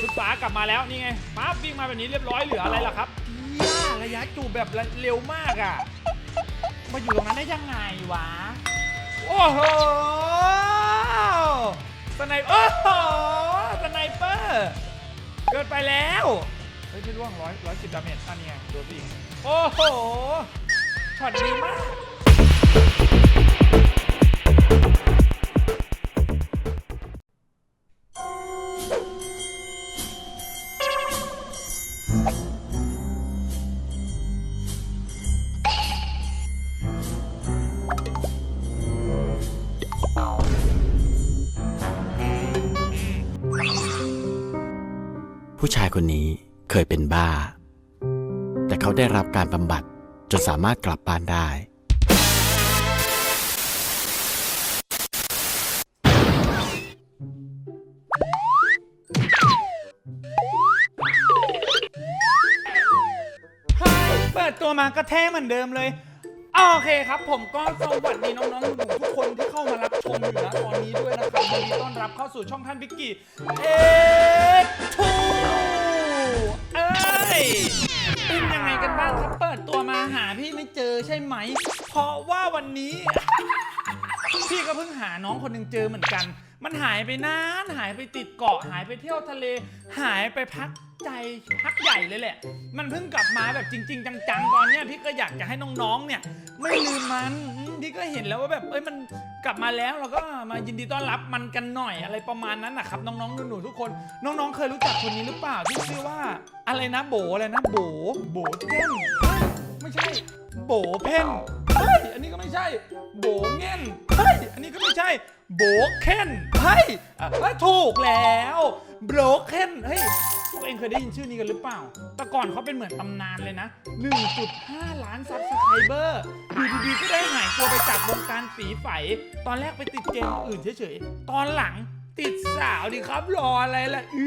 ชุดฟ้ากลับมาแล้วนี่ไงปั๊บวิ่งมาแบบนี้เรียบร้อยเหลืออะไรล่ะครับเฮียระยะจูบแบบเร็วมากอะมาอยู่ตรงนั้นได้ยังไงวะโอ้โหสไนเปอร์โอ้โหสไนเปอร์เกินไปแล้วเฮ้ยไม่ร่วงร้อยร้อยสิบดาเมจอันนี้ไงโดนไปอีกโอ้โหช็อตดีมาก คนนี้เคยเป็นบ้า แต่เขาได้รับการบำบัดจนสามารถกลับบ้านได้เฮ้ยเปิดตัวมาก็เท่เหมือนเดิมเลย โอเคครับ ผมก็สวัสดีน้องๆหนูทุกคนที่เข้ามารับชมอยู่นะตอนนี้ด้วยนะครับยินดีต้อนรับเข้าสู่ช่องท่านพิกกี้เอ็กทูเอ้ ย เป็นยังไงกันบ้างครับเปิดตัวมาหาพี่ไม่เจอใช่ไหม เพราะว่าวันนี้ พี่ก็เพิ่งหาน้องคนหนึ่งเจอเหมือนกัน มันหายไปนานหายไปติดเกาะหายไปเที่ยวทะเล หายไปพัก ใจพักใหญ่เลยแหละ มันเพิ่งกลับมาแบบจริง ๆ จังๆ ตอนเนี้ยพี่ก็อยากจะให้น้องๆ เนี่ย ไม่ลืมมันอืมพี่ก็เห็นแล้วว่าแบบเอ้ยมันกลับมาแล้วเราก็มายินดีต้อนรับมันกันหน่อยอะไรประมาณนั้นนะครับน้องๆหนูๆทุกคน น้องๆ เคยรู้จักคนนี้หรือเปล่าที่ชื่อว่า อะไรนะโบอะไรนะโบโบเจ้นเฮ้ยไม่ใช่ โบเพ่นเฮ้ยอันนี้ก็ไม่ใช่ โบเง่นเฮ้ยอันนี้ก็ไม่ใช่โบเคนเฮ้ยอะเฮ้ยถูกแล้วโบเคนเฮ้ยพวกเองเคยได้ยินชื่อนี้กันหรือเปล่า แต่ก่อนเขาเป็นเหมือนตำนานเลยนะ 1.5 ล้านซับสไครเบอร์อยู่ดีๆก็ได้หายตัวไปจากวงการฝีไฝ ตอนแรกไปติดเกมอื่นเฉยๆ ตอนหลังติดสาวดิครับรออะไรล่ะอื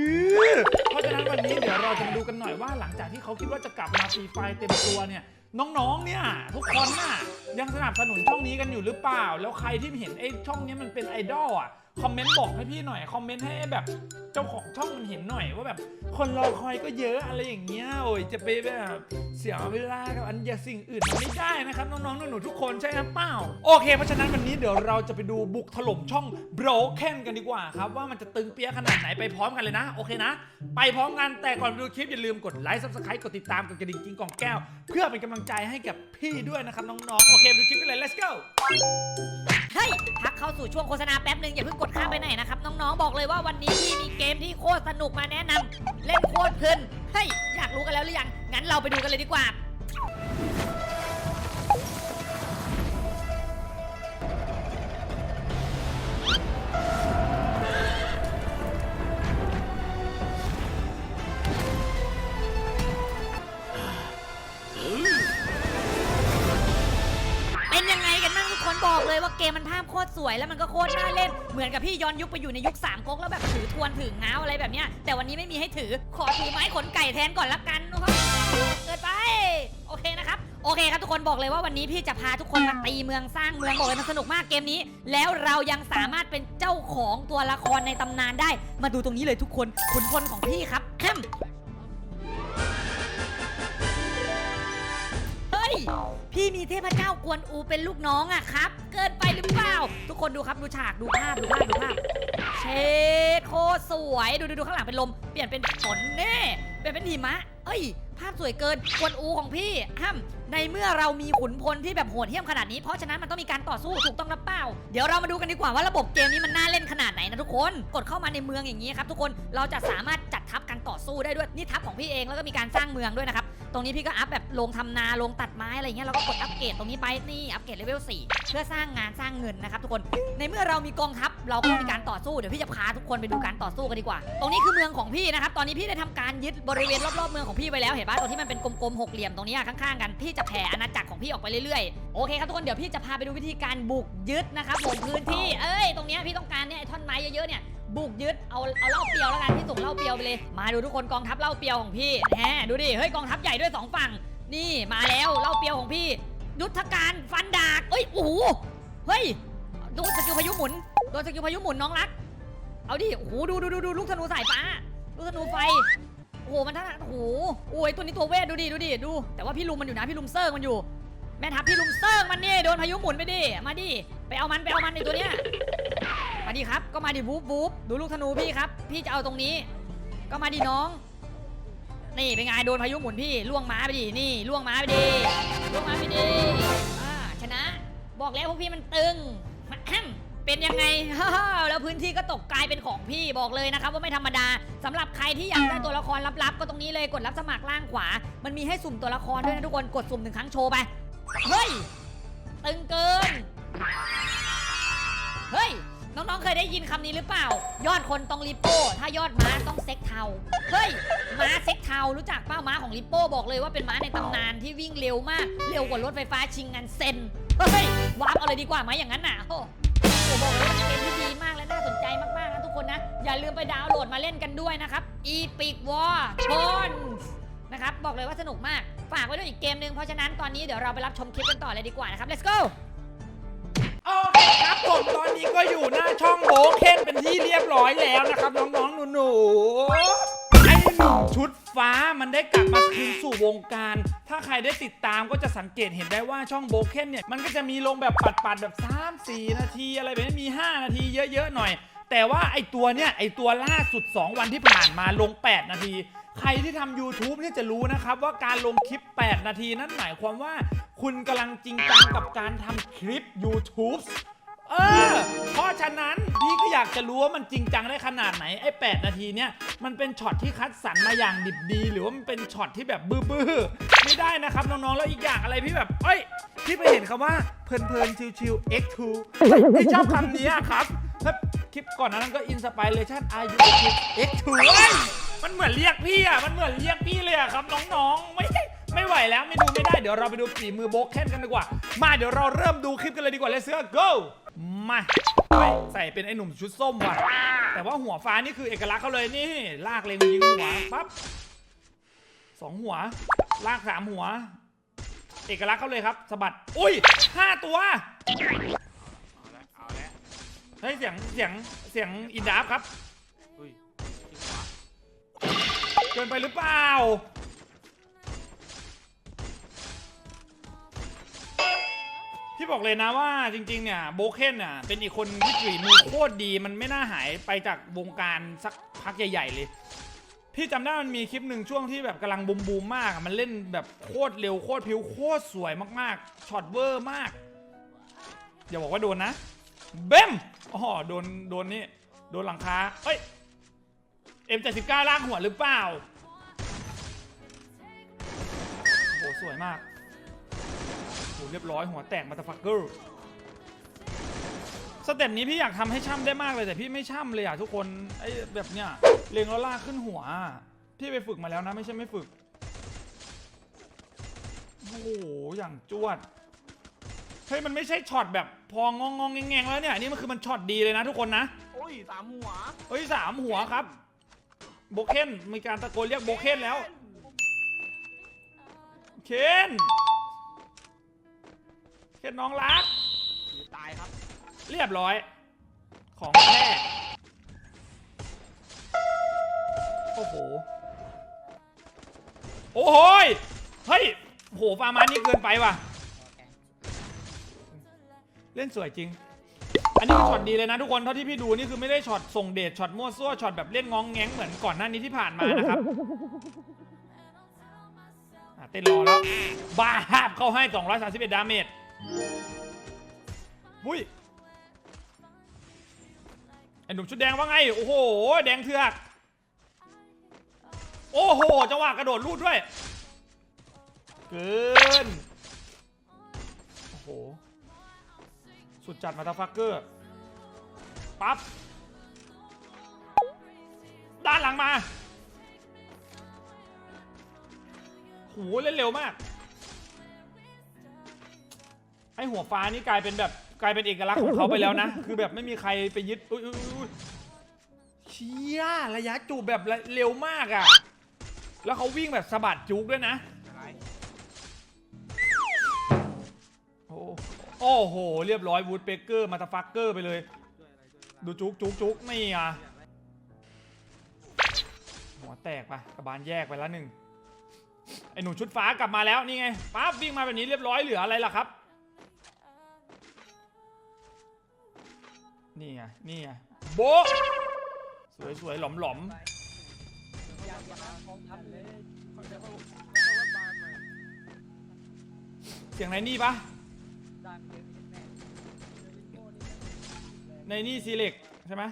อเพราะฉะนั้นวันนี้เดี๋ยวเราจะมาดูกันหน่อยว่าหลังจากที่เขาคิดว่าจะกลับมาฟรีไฟเต็มตัวเนี่ย น้องๆ เนี่ย ทุกคนน่ะยังสนับสนุนช่องนี้กันอยู่หรือเปล่า แล้วใครที่เห็นไอ้ช่องนี้มันเป็นไอดอลอะคอมเมนต์บอกให้พี่หน่อย คอมเมนต์ให้แบบเจ้าของช่องมันเห็นหน่อยว่าแบบคนรอคอยก็เยอะอะไรอย่างเงี้ยโอ้ยจะไปแบบ เสียเวลากับอันอย่าสิ่งอื่นมันไม่ได้นะครับ น้องๆหนูๆทุกคนใช่ครับเปล่า โอเค เพราะฉะนั้นวันนี้เดี๋ยวเราจะไปดูบุกถล่มช่อง Broken กันดีกว่าครับ ว่ามันจะตึงเปี้ยขนาดไหนไปพร้อมกันเลยนะ โอเคนะ ไปพร้อมกันแต่ก่อนไปดูคลิปอย่าลืมกดไลค์ subscribe กดติดตามกดกระดิ่งกิ้งกล่องแก้ว เพื่อเป็นกำลังใจให้กับพี่ด้วยนะครับน้องๆโอเคไปดูคลิปกันเลย let's go เฮ้ยพักเข้าสู่ช่วงโฆษณาแป๊บหนึ่งอย่าเพิ่งกดข้ามไปไหนนะครับ น้องๆบอกเลยว่าวันนี้พี่มีเกมที่โคตรสนุกมาแนะนำเล่นโคตรเพลินเฮ้ยอยากรู้กันแล้วหรือยังงั้นเราไปดูกันเลยดีกว่า บอกเลยว่าเกมมันภาพโคตรสวยแล้วมันก็โคตรน่าเล่น เหมือนกับพี่ย้อนยุคไปอยู่ในยุคสามก๊กแล้วแบบถือทวนถือง้าวอะไรแบบเนี้ย แต่วันนี้ไม่มีให้ถือ ขอถือไม้ขนไก่แทนก่อนละกันนะครับเกิดไป โอเคนะครับ โอเคครับทุกคนบอกเลยว่าวันนี้พี่จะพาทุกคนมาตีเมืองสร้างเมืองบอกเลยมันสนุกมากเกมนี้ แล้วเรายังสามารถเป็นเจ้าของตัวละครในตำนานได้ มาดูตรงนี้เลยทุกคนขุนพลของพี่ครับแฮมเฮ้ย พี่มีเทพเจ้ากวนอูเป็นลูกน้องอะครับ เกินไปหรือเปล่า ทุกคนดูครับดูฉากดูภาพดูภาพดูภาพเชดโคตรสวยดูดูดูข้างหลังเป็นลมเปลี่ยนเป็นฝนเน่เปลี่ยนเป็นหิมะ เอ้ย ภาพสวยเกินกวนอูของพี่ห้ามในเมื่อเรามีขุนพลที่แบบโหดเหี้ยมขนาดนี้เพราะฉะนั้นมันต้องมีการต่อสู้ถูกต้องหรือเปล่า เดี๋ยวเรามาดูกันดีกว่าว่าระบบเกมนี้มันน่าเล่นขนาดไหนนะทุกคน กดเข้ามาในเมืองอย่างนี้ครับทุกคนเราจะสามารถจัดทัพการต่อสู้ได้ด้วยนี่ทัพของพี่เองแล้วก็มีการสร้างเมืองด้วยนะครับ ตรงนี้พี่ก็อัพแบบลงทำนาลงตัดไม้อะไรเงี้ยเราก็กดอัปเกรดตรงนี้ไปนี่อัปเกรดเลเวล4เพื่อสร้างงานสร้างเงินนะครับทุกคนในเมื่อเรามีกองทัพเราก็มีการต่อสู้เดี๋ยวพี่จะพาทุกคนไปดูการต่อสู้กันดีกว่า ตรงนี้คือเมืองของพี่นะครับตอนนี้พี่ได้ทำการยึดบริเวณรอบๆเมืองของพี่ไว้แล้วเห็นปะตรงที่มันเป็นกลมๆหกเหลี่ยมตรงนี้ข้างๆกันพี่จะแผ่อาณาจักรของพี่ออกไปเรื่อยๆโอเคครับทุกคนเดี๋ยวพี่จะพาไปดูวิธีการบุกยึดนะครับผมพื้นที่เอ้ยตรงนี้พี่ต้องการเนี่ยไอ้ท่อนไม้เยอะๆเนี่ย บุกยึดเอาเอาเหล่าเปียวแล้วกันพี่ส่งเหล่าเปียวไปเลย มาดูทุกคนกองทัพเหล่าเปียวของพี่แฮดูดิเฮ้ยกองทัพใหญ่ด้วยสองฝั่ง นี่มาแล้วเหล่าเปียวของพี่ยุทธการฟันดากเอ้ยโอ้โหเฮ้ยโดนสกิลพายุหมุนโดนสกิลพายุหมุนน้องรัก เอาดิโอ้โหดูดูดูดูลูกธนูสายฟ้าลูกธนูไฟโอ้โหมันท่าโอ้โหโอ้ยตัวนี้ตัวเวทดูดิดูดิดู แต่ว่าพี่ลุมมันอยู่นะพี่ลุมเซิร์งมันอยู่ แม่ทัพพี่ลุมเซิร์งมันนี่โดนพายุหมุนไปดิมาดิไปเอามันไปเอามันในตัวเนี้ย ดิครับ ก็มาดิวูบวูบดูลูกธนูพี่ครับ พี่จะเอาตรงนี้ ก็มาดิน้อง นี่เป็นไงโดนพายุหมุนพี่ล่วงม้าไปดิ นี่ล่วงม้าไปดิล่วงม้าไปดิอ่าชนะ บอกแล้วพวกพี่มันตึง เป็นยังไง แล้วพื้นที่ก็ตกกลายเป็นของพี่บอกเลยนะครับ ว่าไม่ธรรมดาสำหรับใครที่อยากได้ตัวละครลับๆ ก็ตรงนี้เลยกดรับสมัครล่างขวา มันมีให้สุ่มตัวละครด้วยนะทุกคน กดสุ่มหนึ่งครั้งโชว์ไป เฮ้ย ตึงเกิน เฮ้ย น้องๆ เคยได้ยินคำนี้หรือเปล่า ยอดคนต้องลิปโป้ ถ้ายอดม้าต้องเซ็กเทา เฮ้ย ม้าเซ็กเทา รู้จักเป้าม้าของลิปโป้บอกเลยว่าเป็นม้าในตำนานที่วิ่งเร็วมาก เร็วกว่ารถไฟฟ้าชิงงันเซน เฮ้ย วาร์ปเอาเลยดีกว่าไหมอย่างนั้นน่ะ โอ้โหบอกเลยว่าเป็นเกมที่ดีมากและน่าสนใจมากๆนะทุกคนนะ อย่าลืมไปดาวน์โหลดมาเล่นกันด้วยนะครับ Epic War t o n นะครับ บอกเลยว่าสนุกมาก ฝากไว้ด้วยอีกเกมหนึ่งเพราะฉะนั้นตอนนี้เดี๋ยวเราไปรับชมคลิปกันต่อเลยดีกว่านะครับ let's go ผมตอนนี้ก็อยู่หน้าช่องโบเคนเป็นที่เรียบร้อยแล้วนะครับ น้องๆหนูๆไอ้หนุ่มชุดฟ้ามันได้กลับมาคืนสู่วงการ ถ้าใครได้ติดตามก็จะสังเกตเห็นได้ว่าช่องโบเคนเนี่ยมันก็จะมีลงแบบปัดๆแบบ 3 4 นาทีอะไรแบบนี้มี 5 นาทีเยอะๆหน่อย แต่ว่าไอตัวเนี่ยไอตัวล่าสุด 2 วันที่ผ่านมาลง 8 นาทีใครที่ทำ YouTube เนี่ยจะรู้นะครับ ว่าการลงคลิป 8 นาทีนั่นหมายความว่า คุณกำลังจริงจังกับการทำคลิป YouTube เออ เพราะฉะนั้นพี่ก็อยากจะรู้ว่ามันจริงจังได้ขนาดไหนไอ้8นาทีเนี่ยมันเป็นช็อตที่คัดสรรมาอย่างดิบดี หรือว่ามันเป็นช็อตที่แบบบื้อๆไม่ได้นะครับน้องๆแล้วอีกอย่างอะไรพี่แบบเอ้ยพี่ไปเห็นคำว่าเพลินๆชิวๆ X2 พี่ชอบคำนี้อะครับแล้วคลิปก่อนหนานั้นก็อินสปิเรชันอายุ X2 มันเหมือนเรียกพี่อะมันเหมือนเรียกพี่เลยอะครับน้องๆไม่ใช่ ไม่ไหวแล้วไม่ดูไม่ได้เดี๋ยวเราไปดูฝีมือโบกแคนกันดีกว่า มาเดี๋ยวเราเริ่มดูคลิปกันเลยดีกว่าเลยเสือ go มาใส่เป็นไอ้หนุ่มชุดส้มว่ะ แต่ว่าหัวฟ้านี่คือเอกลักษณ์เขาเลยนี่ ลากเลงยิงหัวปั๊บสองหัว ลากสามหัว เอกลักษณ์เขาเลยครับสะบัดอุ้ยห้าตัวเอาละเอาละเฮ้ยเสียงเสียงเสียงอินดับครับเกินไปหรือเปล่า พี่บอกเลยนะว่าจริงๆเนี่ยโบเคนน่ะเป็นอีกคนที่ฝีมือโคตรดีมันไม่น่าหายไปจากวงการสักพักใหญ่ๆเลย พี่จำได้มันมีคลิปหนึ่งช่วงที่แบบกำลังบูมบูมมากอะมันเล่นแบบโคตรเร็วโคตรพิวโคตรสวยมากๆช็อตเวอร์มากอย่าบอกว่าโดนนะเบมอ๋อโดนโดนนี่โดนหลังคาเอ้ย M79 ลากหัวหรือเปล่าโหสวยมาก เรียบร้อยหัวแตกมาตาฟักเกอร์สเต็ปนี้พี่อยากทำให้ช่ำได้มากเลยแต่พี่ไม่ช่ำเลยอะทุกคนไอ้แบบเนี้ยเลงแล้วลากขึ้นหัวอะพี่ไปฝึกมาแล้วนะไม่ใช่ไม่ฝึก โอ้โหอย่างจวดเฮ้ยมันไม่ใช่ช็อตแบบพองงงๆแงงๆแล้วเนี่ยนี่มันคือมันช็อตดีเลยนะทุกคนนะโอ้ยสามหัวเฮ้ยสามหัวครับโบเคนมีการตะโกนเรียกโบเคนแล้วเคน เคนน้องรัก ตายครับ เรียบร้อย ของแท้โอ้โห โอ้โหยเฮ้ยโหฟาร์มานี่เกินไปว่ะ เล่นสวยจริง อันนี้เป็นช็อตดีเลยนะทุกคน เท่าที่พี่ดูนี่คือไม่ได้ช็อตส่งเดชช็อตมั่วซั่วช็อตแบบเล่นงองแงงเหมือนก่อนหน้านี้ที่ผ่านมานะครับอะเต้นรอแล้ว บ้าบเข้าให้ 231 ดาเมจ อุ้ยไอ้หนุ่มชุดแดงว่าไง โอ้โห แดงเถือก โอ้โห จังหวะกระโดดลูดด้วย เกิน โอ้โห สุดจัดมาตาฟักเกอร์ ปั๊บ ด้านหลังมาโหเล่นเร็วมาก ไอหัวฟ้านี่กลายเป็นแบบ กลายเป็นเอกลักษณ์ของเขาไปแล้วนะ คือแบบไม่มีใครไปยึดอุ้ยอุ้ยอุ้ยเชี่ยระยะจูบแบบเร็วมากอะ่ะ แล้วเขาวิ่งแบบสะบัดจุกด้วยนะอะไรโอ้โอ้โห เรียบร้อยวูดเบเกอร์มาตาฟักเกอร์ไปเลยด้วยอะไรด้วยอะไรดูจุกจุกจุกนี่อะ หัวแตกไปกระบาลแยกไปแล้วหนึ่งไอหนูชุดฟ้ากลับมาแล้วนี่ไงปั๊บวิ่งมาแบบนี้เรียบร้อยเหลืออะไรล่ะครับ นี่ไง นี่ไง โบะสวยสวยๆหลอมหลอมเสียงไหนนี่ปะในนี่ซีเล็กใช่ไหม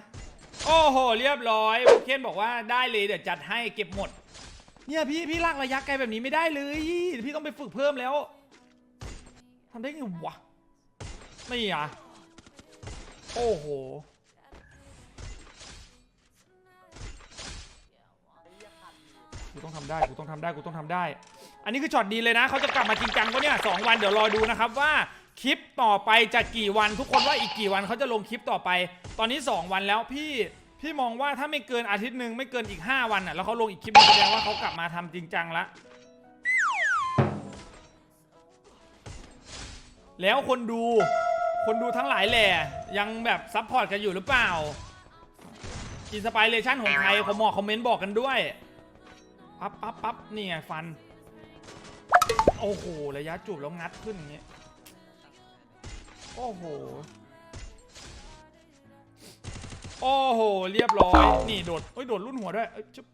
โอ้โห เรียบร้อยโอเคนบอกว่าได้เลยเดี๋ยวจัดให้เก็บหมด เนี่ยพี่พี่ลากระยะไกลแบบนี้ไม่ได้เลย พี่ต้องไปฝึกเพิ่มแล้วทำได้ไงวะ ไม่อะ โอ้โห กูต้องทำได้ กูต้องทำได้ กูต้องทำได้ อันนี้คือช็อตดีเลยนะ เขาจะกลับมาจริงจังก็เนี่ยสองวันเดี๋ยวรอดูนะครับว่าคลิปต่อไปจะกี่วันทุกคนว่าอีกกี่วันเขาจะลงคลิปต่อไป ตอนนี้ 2 วันแล้วพี่พี่มองว่าถ้าไม่เกินอาทิตย์หนึ่งไม่เกินอีก 5 วันอะแล้วเขาลงอีกคลิปแสดงว่าเขากลับมาทำจริงจังละแล้วคนดู คนดูทั้งหลายแหล่ยังแบบซัพพอร์ตกันอยู่หรือเปล่าอินสปิเรชันของใครคอมมอคอมเมนต์บอกกันด้วย ปั๊บปั๊บปั๊บนี่ไงฟัน โอ้โห ระยะจูบแล้วงัดขึ้นอย่างเงี้ย โอ้โห โอ้โห เรียบร้อย นี่โดดเอ้ย โดดรุ่นหัวด้วยจุ๊บ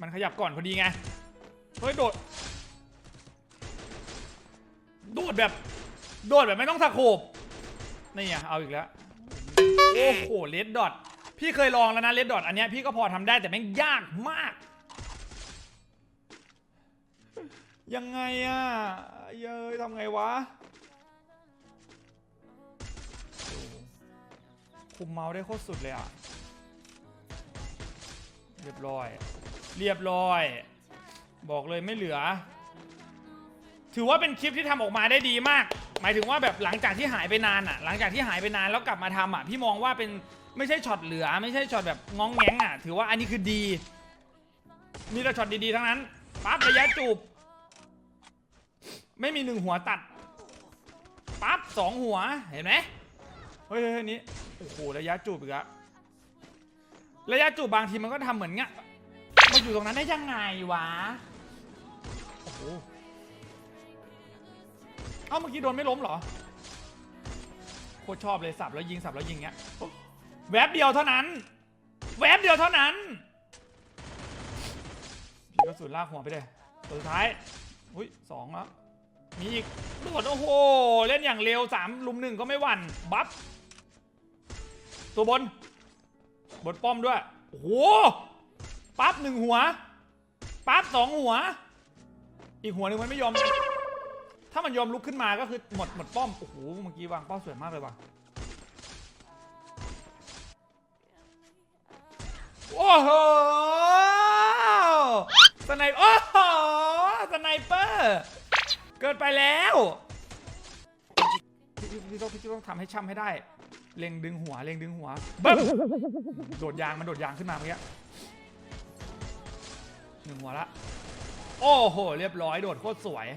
มันขยับก่อนพอดีไง เฮ้ย โดด โดดแบบ โดดแบบไม่ต้องสะโขบนี่ไงเอาอีกแล้ว โอ้โหเลดดอทพี่เคยลองแล้วนะเลดดอทอันเนี้ยพี่ก็พอทำได้แต่แม่งยากมาก ยังไงอะเย้ยทำไงวะ คุมเมาส์ได้โคตรสุดเลยอะเรียบร้อย เรียบร้อย บอกเลยไม่เหลือ ถือว่าเป็นคลิปที่ทำออกมาได้ดีมาก หมายถึงว่าแบบหลังจากที่หายไปนานอะ หลังจากที่หายไปนานแล้วกลับมาทำอะ พี่มองว่าเป็นไม่ใช่ช็อตเหลือ ไม่ใช่ช็อตแบบงองแงงอะ ถือว่าอันนี้คือดี มีแต่ช็อตดีๆทั้งนั้นปั๊บระยะจูบ ไม่มีหนึ่งหัวตัดปั๊บสองหัวเห็นไหมเฮ้ยเฮ้ยนี้โอ้โหระยะจูบอีกแล้วระยะจูบบางทีมันก็ทำเหมือนเงี้ยมาอยู่ตรงนั้นได้ยังไงวะโอ้โห เอ้าเมื่อกี้โดนไม่ล้มเหรอ โคตรชอบเลยสับแล้วยิงสับแล้วยิงเงี้ย แวบเดียวเท่านั้น แวบเดียวเท่านั้นพี่ก็สุดลากหัวไปเลยตัวสุดท้าย อุ้ยสองแล้วมีอีกโดดโอ้โห เล่นอย่างเร็วสามลุมหนึ่งก็ไม่หวั่น บัฟ ตัวบน บนป้อมด้วย โอ้โห ปั๊บหนึ่งหัว ปั๊บสองหัว อีกหัวหนึ่งมันไม่ยอม ถ้ามันยอมลุกขึ้นมาก็คือหมดหมดป้อม โอ้โห เมื่อกี้วางป้าสวยมากเลยว่ะ โอ้โหสไนโอ้โหสไนเปอร์ เกินไปแล้วพี่พี่พี่ต้องพี่ต้องทำให้ช่ำให้ได้ เล็งดึงหัว เล็งดึงหัวบึ้มโดดยาง มันโดดยางขึ้นมาเมื่อกี้หนึ่งหัวละ โอ้โห เรียบร้อย โดดโคตรสวย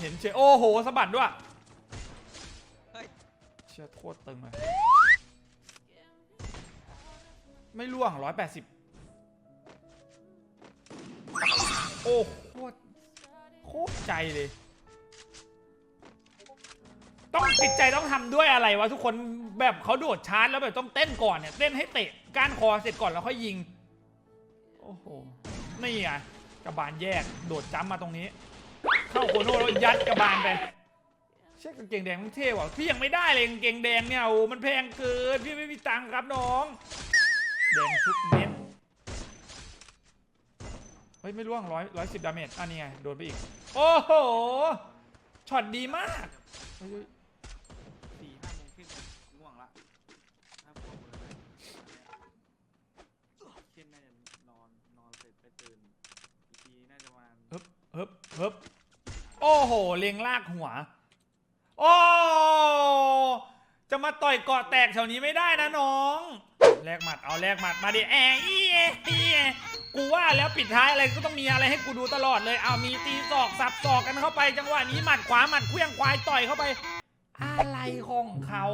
เห็นเชยโอ้โหสะบัดด้วยเฮ้ย เชื่อโคตรตึงเลยไม่ล่วงร้อยแปดสิบโอ้โคตรโคตรใจเลย ต้องจิตใจต้องทำด้วยอะไรวะทุกคนแบบเขาโดดชาร์จแล้วแบบต้องเต้นก่อนเนี่ยเต้นให้เตะก้านคอเสร็จก่อนแล้วค่อยยิง โอ้โห นี่ไงกระบาลแยกโดดจ้ำมาตรงนี้ เข้าโคโน่แล้วยัดกระบาลไปเช็คกางเกงแดงมันเท่ว่ะพี่ยังไม่ได้เลยกางเกงแดงเนี่ยโอ้มันแพงเกินพี่ไม่มีตังค์ครับน้องแดงทุกเม็ดเฮ้ยไม่ร่วงร้อยร้อยสิบดาเมจอันนี้ไงโดนไปอีก โอ้โหช็อตดีมากเฮ้ยเฮ้ยสี่ห้าโมงครึ่งง่วงละห้าโมงเลยเช่นน่าจะนอนนอนเสร็จไปตื่นอีกทีน่าจะประมาณฮึบฮึบฮึบโอ้โห เลียงลากหัว โอ้ จะมาต่อยเกาะแตกแถวนี้ไม่ได้นะน้อง แลกหมัด เอาแลกหมัดมาดิแออีเออีเอกูว่าแล้วปิดท้ายอะไรก็ต้องมีอะไรให้กูดูตลอดเลย เอามีตีศอกสับศอกกันเข้าไป จังหวะนี้หมัดขวาหมัดเคลื่องควายต่อยเข้าไป อะไรของเขา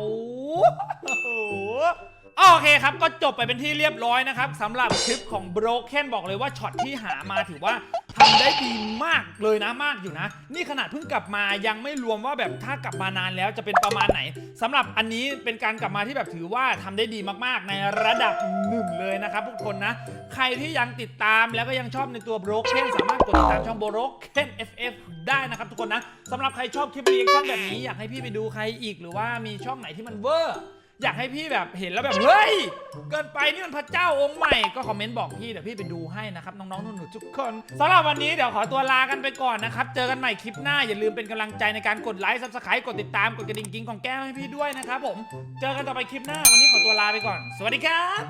โอเคครับ ก็จบไปเป็นที่เรียบร้อยนะครับสำหรับคลิปของ Broken บอกเลยว่าช็อตที่หามาถือว่าทำได้ดีมากเลยนะมากอยู่นะ นี่ขนาดเพิ่งกลับมายังไม่รวมว่าแบบถ้ากลับมานานแล้วจะเป็นประมาณไหนสำหรับอันนี้เป็นการกลับมาที่แบบถือว่าทำได้ดีมากๆ ในระดับหนึ่งเลยนะครับทุกคนนะ ใครที่ยังติดตามแล้วก็ยังชอบในตัว Broken สามารถกดติดตามช่อง Broken FF ได้นะครับทุกคนนะสำหรับใครชอบคลิปรีแอคชั่นแบบนี้อยากให้พี่ไปดูใครอีกหรือว่ามีช่องไหนที่มันเวอร์ อยากให้พี่แบบเห็นแล้วแบบเฮ้ย เกินไปนี่มันพระเจ้าองค์ใหม่ก็คอมเมนต์บอกพี่เดี๋ยวพี่ไปดูให้นะครับน้องๆหนูๆทุกคนสำหรับวันนี้เดี๋ยวขอตัวลากันไปก่อนนะครับ เจอกันใหม่คลิปหน้าอย่าลืมเป็นกำลังใจในการกดไลค์ซับสไครต์กดติดตามกดกระดิ่งกิ้งของแก้วให้พี่ด้วยนะครับผม เจอกันต่อไปคลิปหน้าวันนี้ขอตัวลาไปก่อน สวัสดีครับ